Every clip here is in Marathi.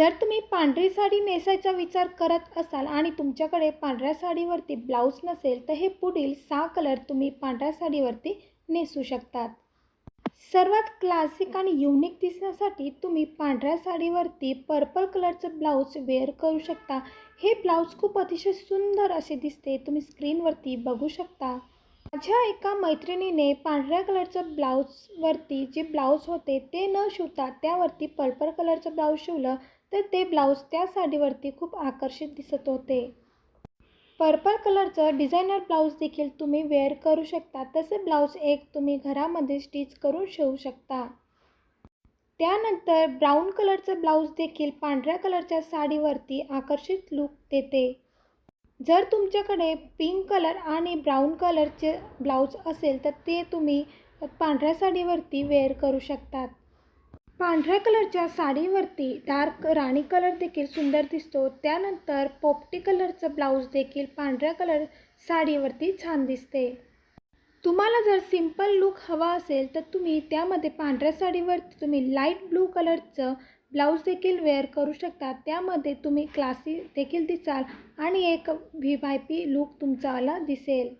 जर तुम्ही पांढरी साडी नेसायचा विचार करत असाल आणि तुमच्याकडे पांढऱ्या साडीवरती ब्लाऊज नसेल तर हे पुढील सहा कलर तुम्ही पांढऱ्या साडीवरती नेसू शकतात. सर्वात क्लासिक आणि युनिक दिसण्यासाठी तुम्ही पांढऱ्या साडीवरती पर्पल कलरचं ब्लाऊज वेअर करू शकता. हे ब्लाऊज खूप अतिशय सुंदर असे दिसते. तुम्ही स्क्रीनवरती बघू शकता. माझ्या एका मैत्रिणीने पांढऱ्या कलरचं ब्लाऊजवरती जे ब्लाऊज होते ते न शिवता त्यावरती पर्पल कलरचं ब्लाऊज शिवलं. तर ते ब्लाऊज त्या साडीवरती खूप आकर्षित दिसत होते. पर्पल कलरचं डिझायनर ब्लाऊज देखील तुम्ही वेअर करू शकता. तसे ब्लाऊज एक तुम्ही घरामध्ये स्टिच करून शिवू शकता. त्यानंतर ब्राऊन कलरचं ब्लाऊज देखील पांढऱ्या कलरच्या साडीवरती आकर्षित लूक देते. जर तुमच्याकडे पिंक कलर आणि ब्राऊन कलरचे ब्लाऊज असेल तर ते तुम्ही पांढऱ्या साडीवरती वेअर करू शकतात. पांढऱ्या कलरच्या साडीवरती डार्क राणी कलर देखील सुंदर दिसतो. त्यानंतर पोपटी कलरचं ब्लाऊज देखील पांढऱ्या कलर साडीवरती छान दिसते. तुम्हाला जर सिंपल लूक हवा असेल तर तुम्ही त्यामध्ये पांढऱ्या साडीवरती तुम्ही लाइट ब्लू कलरचं ब्लाऊज देखील वेअर करू शकता. त्यामध्ये तुम्ही क्लासी देखील दिसाल आणि एक व्ही वाय पी लूक तुमचावाला दिसेल.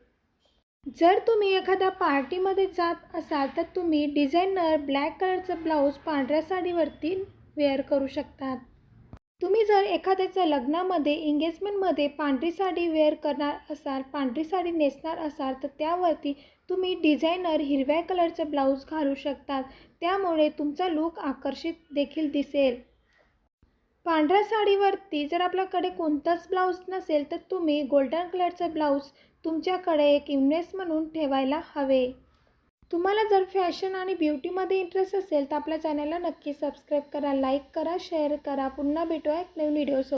जर तुम्ही एखाद्या पार्टीमध्ये जात असाल तर तुम्ही डिझायनर ब्लॅक कलरचं ब्लाऊज पांढऱ्या साडीवरती वेअर करू शकतात. तुम्ही जर एखाद्याच्या लग्नामध्ये एंगेजमेंटमध्ये पांढरी साडी वेअर करणार असाल पांढरी साडी नेसणार असाल तर त्यावरती तुम्ही डिझायनर हिरव्या कलरचं ब्लाऊज घालू शकतात. त्यामुळे तुमचा लूक आकर्षित देखील दिसेल. पांढऱ्या साडीवरती जर आपल्याकडे कोणताच ब्लाऊज नसेल तर तुम्ही गोल्डन कलरचं ब्लाऊज तुमच्याकडे एक इमनेस म्हणून ठेवायला हवे. तुम्हाला जर फॅशन आणि ब्युटीमध्ये इंटरेस्ट असेल तर आपल्या चॅनलला नक्की सबस्क्राईब करा लाईक करा शेअर करा. पुन्हा भेटूया एक नवीन व्हिडिओसोबत